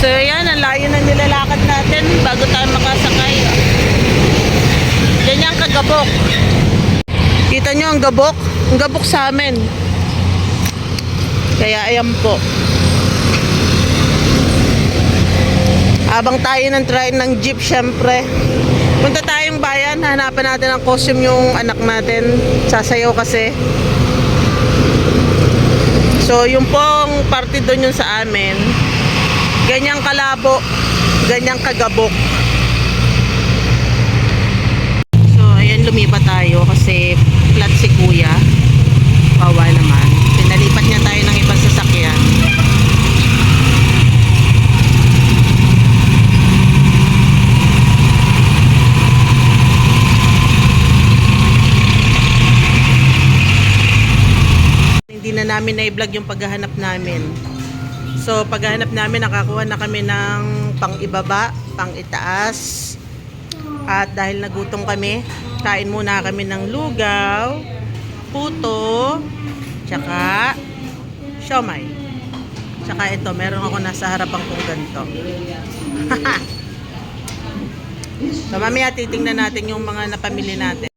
So yan, ang layo na nilalakad natin bago tayo makasakay. Yan yung kagabok. Kita nyo ang gabok? Ang gabok sa amin. Kaya ayan po. Abang tayo ng try ng jeep syempre. Punta tayong bayan, hanapan natin ang costume yung anak natin. Sasayaw kasi. So, yung pong party doon yun sa amin. Ganyang kalabo, ganyang kagabok. So, ayan lumipat tayo kasi flat si kuya. Kawa naman. Pinalipat niya tayo ng ibang sasakyan. Hindi na namin na-vlog yung paghahanap namin. So, paghahanap namin, nakakuha na kami ng pang-ibaba, pang-itaas. At dahil nagutom kami, kain muna kami ng lugaw, puto, tsaka siomay. Tsaka ito, meron ako nasa harapan kong ganito. so, mamaya titingnan natin yung mga napamili natin.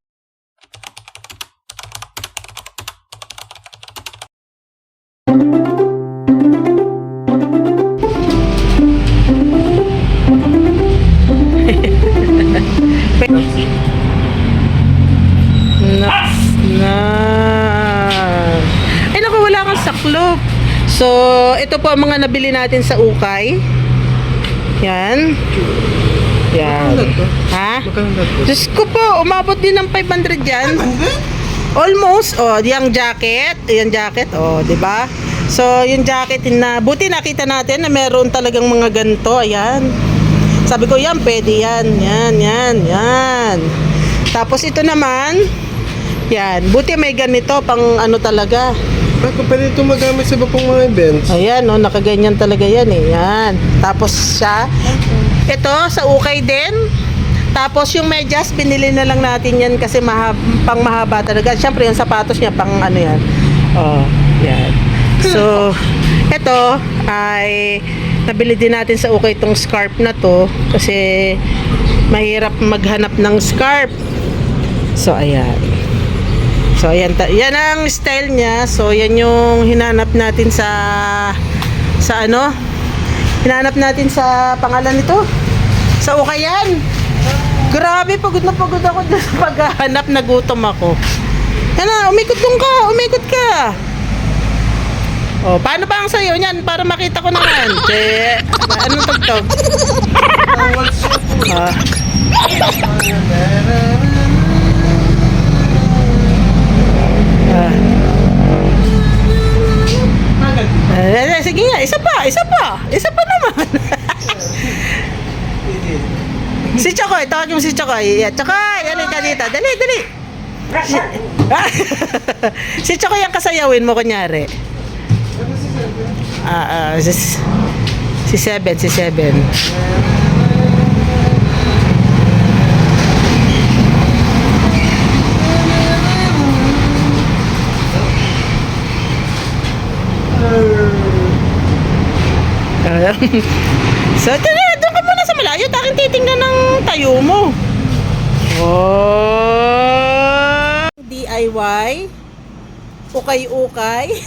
So, ito po ang mga nabili natin sa ukay. Yan. Yan. Ha? Diyos ko po, umabot din ng 500 yan. Almost. Oh, yung jacket. Yung jacket. Oh, di ba? So, yung jacket na, buti nakita natin na meron talagang mga ganito. Ayan. Sabi ko, yan, pwede yan. Yan, yan, yan. Tapos ito naman, yan. Buti may ganito pang ano talaga. Bakit pwede ito magamit sa iba pong mga events? Ayan, no, nakaganyan talaga yan eh. Yan. Tapos siya, ito sa ukay din. Tapos yung medyas, binili na lang natin yan kasi mahab, pang mahaba talaga. Siyempre yung sapatos niya, pang ano yan. Oh, yan. So, ito ay nabili din natin sa ukay itong scarf na to kasi mahirap maghanap ng scarf. So, ayan. So, ayan, yan ang style niya. So, yan yung hinanap natin sa sa ano? Hinanap natin sa pangalan nito. Sa Ukayan. Grabe, pagod na pagod ako dun sa paghahanap. Nagutom ako. Yan na, umikot dun ka. Umikot ka. Oh, paano ba ang sayo niyan para makita ko naman? Eh, anong tugtog? Ah. Si Chokoy, tawagin mo si Chokoy. Yeah, Chokoy, ano ka dito? Dali, dali. Si, si Chokoy ang kasayawin mo, kunyari. Ah, ah, si, si Seven, si Seven. Ah, so, tara, doon ka muna sa malayo. Takin titingnan ng tayo mo. Oh! DIY. Ukay-ukay.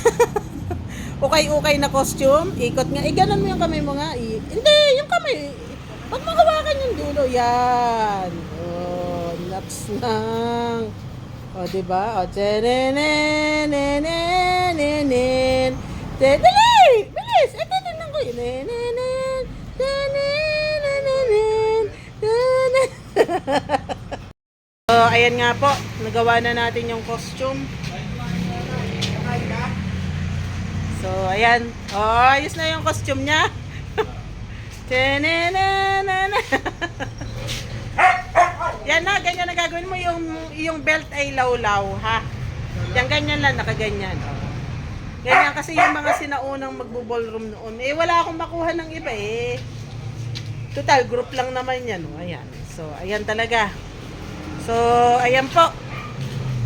Ukay-ukay na costume. Ikot nga. Eh, ganun mo yung kamay mo nga. I- Hindi, yung kamay. Pag makawakan yung dulo. Yan. Oh, nuts lang. O, oh, diba? O, oh, tenenenenenenen. Te- Dali! Bilis! Eh, titignan ko yun. Nenenen, So, ayan nga po. Nagawa na natin yung costume. So, ayan. Oh, ayos na yung costume niya. Yan na, ganyan na gagawin mo yung yung belt ay lawlaw, ha? Yan ganyan lang, nakaganyan. Ganyan kasi yung mga sinaunang magbo-ballroom noon. Eh, wala akong makuha ng iba eh. Total, group lang naman yan. Oh. Ayan. So, ayan talaga. So, ayan po.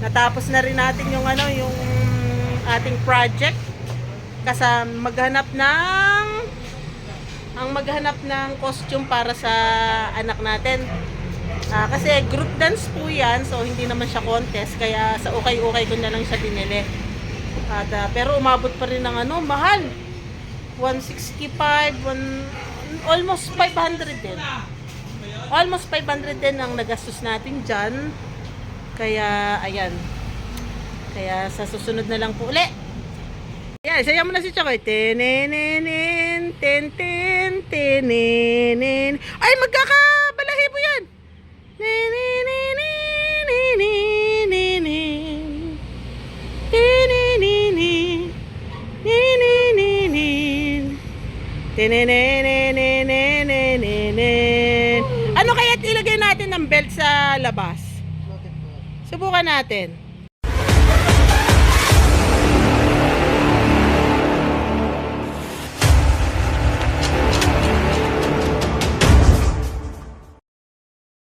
Natapos na rin natin yung ano, yung ating project. Kasama maghanap ng ang maghanap ng costume para sa anak natin. Ah, kasi group dance po yan, so hindi naman siya contest, kaya sa ukay-ukay ko na lang siya binili. At, ah, pero umabot pa rin ng ano, mahal. 165, one, almost 500 din. Almost 500 din ang nagastos natin dyan. Kaya, ayan. Kaya sa susunod na lang po uli. Ayan, saya mo na si Chokoy. Tenenenen, ten, ten, tenenen. Ay, magkakabalahibo yan. Nenenenenenenen. Tenenenen, sa labas? Subukan natin.